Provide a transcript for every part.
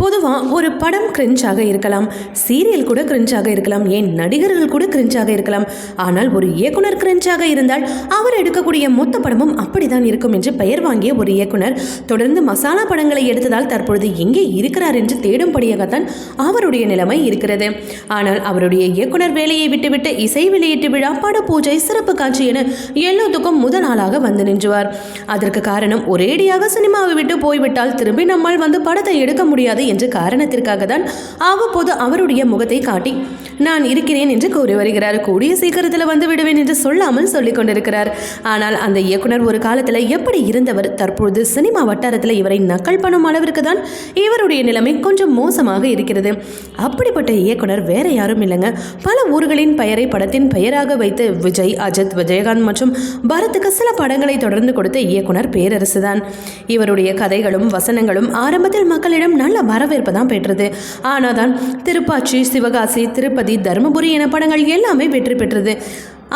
பொதுவாக ஒரு படம் கிரிஞ்சாக இருக்கலாம் சீரியல் கூட கிரிஞ்சாக இருக்கலாம் ஏன் நடிகர்கள் கூட கிரிஞ்சாக இருக்கலாம். ஆனால் ஒரு இயக்குனர் கிரிஞ்சாக இருந்தால் அவர் எடுக்கக்கூடிய மொத்த படமும் அப்படிதான் இருக்கும் என்று பெயர் வாங்கிய ஒரு இயக்குனர். தொடர்ந்து மசாலா படங்களை எடுத்ததால் தற்பொழுது எங்கே இருக்கிறார் என்று தேடும்படியாகத்தான் அவருடைய நிலைமை இருக்கிறது. ஆனால் அவருடைய இயக்குனர் வேலையை விட்டுவிட்டு இசை வெளியீட்டு விழா பட பூஜை சிறப்பு காட்சி என எல்லாத்துக்கும் முதல் நாளாக வந்து நின்றுவார். அதற்கு காரணம் ஒரேடியாக சினிமாவை விட்டு போய்விட்டால் திரும்பி நம்மால் வந்து படத்தை எடுக்க முடியாது என்ற காரணத்திற்காக தான் அவ்வப்போது அவருடைய முகத்தை காட்டி நான் இருக்கிறேன் என்று கூறி வருகிறார். கூடிய சீக்கிரத்தில் வந்து விடுவேன் என்று சொல்லாமல் சொல்லிக் கொண்டிருக்கிறார். ஆனால் அந்த இயக்குனர் ஒரு காலத்தில் எப்படி இருந்தவர் தற்பொழுது சினிமா வட்டாரத்தில் இவரை நக்கல் பண்ணும் அளவிற்கு தான் இவருடைய நிலைமை கொஞ்சம் மோசமாக இருக்கிறது. அப்படிப்பட்ட இயக்குனர் வேற யாரும் இல்லைங்க. பல ஊர்களின் பெயரை படத்தின் பெயராக வைத்து விஜய் அஜித் விஜயகாந்த் மற்றும் பரத்துக்கு சில படங்களை தொடர்ந்து கொடுத்த இயக்குனர் பேரரசு தான் இவருடைய கதைகளும் வசனங்களும் ஆரம்பத்தில் மக்களிடம் நல்ல வரவேற்பு தான் பெற்றது. ஆனால் தான் திருப்பாச்சி சிவகாசி திருப்பதி தருமபுரி என படங்கள் எல்லாமே வெற்றி பெற்றது.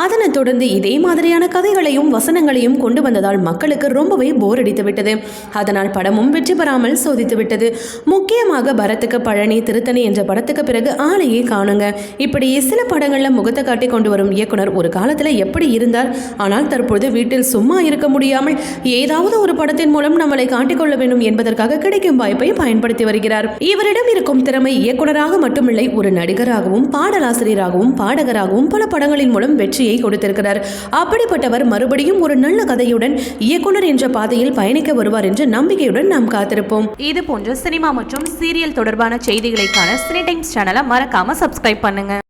அதனைத் தொடர்ந்து இதே மாதிரியான கதைகளையும் வசனங்களையும் கொண்டு வந்ததால் மக்களுக்கு ரொம்பவே போர் அடித்து விட்டது. அதனால் படமும் வெற்றி பெறாமல் சோதித்து விட்டது. முக்கியமாக பரத்துக்கு பழனி திருத்தணி என்ற படத்துக்கு பிறகு ஆளையே காணுங்க. இப்படி சில படங்களில் முகத்தை காட்டி கொண்டு வரும் இயக்குனர் ஒரு காலத்தில் எப்படி இருந்தார்? ஆனால் தற்பொழுது வீட்டில் சும்மா இருக்க முடியாமல் ஏதாவது ஒரு படத்தின் மூலம் நம்மளை காட்டிக்கொள்ள வேண்டும் என்பதற்காக கிடைக்கும் வாய்ப்பை பயன்படுத்தி வருகிறார். இவரிடம் இருக்கும் திறமை இயக்குனராக மட்டுமில்லை ஒரு நடிகராகவும் பாடலாசிரியராகவும் பாடகராகவும் பல படங்களின் மூலம் வெற்றி வெற்றியை கொடுத்திருக்கிறார். அப்படிப்பட்டவர் மறுபடியும் ஒரு நல்ல கதையுடன் இயக்குனர் என்ற பாதையில் பயணிக்க வருவார் என்ற நம்பிக்கையுடன் நாம் காத்திருப்போம். இது போன்ற சினிமா மற்றும் சீரியல் தொடர்பான செய்திகளைக்கான சினி டைம்ஸ் சேனலை மறக்காம சப்ஸ்கிரைப் பண்ணுங்க.